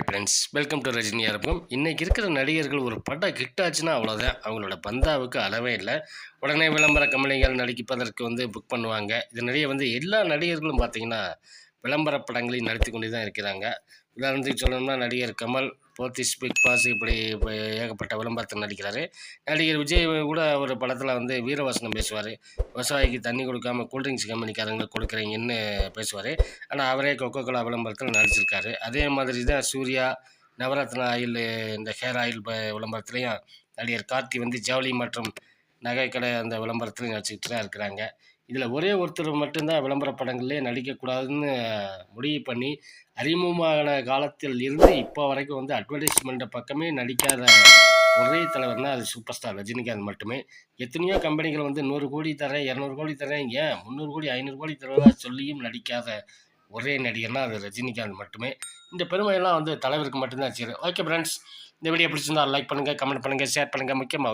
Hi friends welcome to ரஜினியாக இருப்போம் இன்னைக்கு இருக்கிற நடிகர்கள் ஒரு படம் ஹிட் ஆச்சுன்னா அவ்வளோதான் அவங்களோட பந்தாவுக்கு அளவே இல்லை. உடனே விளம்பர கம்பெனிகள் நடிப்பதற்கு வந்து புக் பண்ணுவாங்க. இதனிடையே வந்து எல்லா நடிகர்களும் பார்த்தீங்கன்னா விளம்பர படங்களையும் நடத்தி கொண்டு தான் இருக்கிறாங்க. உதாரணத்துக்கு சொல்லணும்னா நடிகர் கமல் போத்திஸ் பிக் பாஸ் இப்படி ஏகப்பட்ட விளம்பரத்தில் நடிக்கிறாரு. நடிகர் விஜய் கூட ஒரு படத்தில் வந்து வீரவசனம் பேசுவார். விவசாயிக்கு தண்ணி கொடுக்காம கூல்ட்ரிங்க்ஸ் கம்பெனிக்காரங்களுக்கு கொடுக்குறீங்கன்னு பேசுவார். ஆனால் அவரே கொக்கோ கோலா விளம்பரத்தில் நடிச்சிருக்காரு. அதே மாதிரி தான் சூர்யா நவரத்ன ஆயில் இந்த ஹேர் ஆயில் ப விளம்பரத்துலேயும் நடிகர் கார்த்தி வந்து ஜவுளி மற்றும் நகைக்கடை அந்த விளம்பரத்தில் நடிச்சுக்கிட்டு தான் இருக்கிறாங்க. இதில் ஒரே ஒருத்தர் மட்டும்தான் விளம்பர படங்கள்லேயே நடிக்கக்கூடாதுன்னு முடிவு பண்ணி அறிமுகமான காலத்தில் இருந்து இப்போ வரைக்கும் வந்து அட்வர்டைஸ்மெண்ட்டை பக்கமே நடிக்காத ஒரே தலைவர்னா அது சூப்பர் ஸ்டார் ரஜினிகாந்த் மட்டுமே. எத்தனையோ கம்பெனிகள் வந்து நூறு கோடி தரேன் இரநூறு கோடி தரேன் ஏன் முந்நூறு கோடி ஐநூறு கோடி தருவதாக சொல்லியும் நடிக்காத ஒரே நடிகர்னா அது ரஜினிகாந்த் மட்டுமே. இந்த பெருமையெல்லாம் வந்து தலைவருக்கு மட்டும்தான் சரி. ஓகே ஃப்ரெண்ட்ஸ் இந்த வீடியோ பிடிச்சிருந்தா லைக் பண்ணுங்கள் கமெண்ட் பண்ணுங்கள் ஷேர் பண்ணுங்கள் முக்கியமாக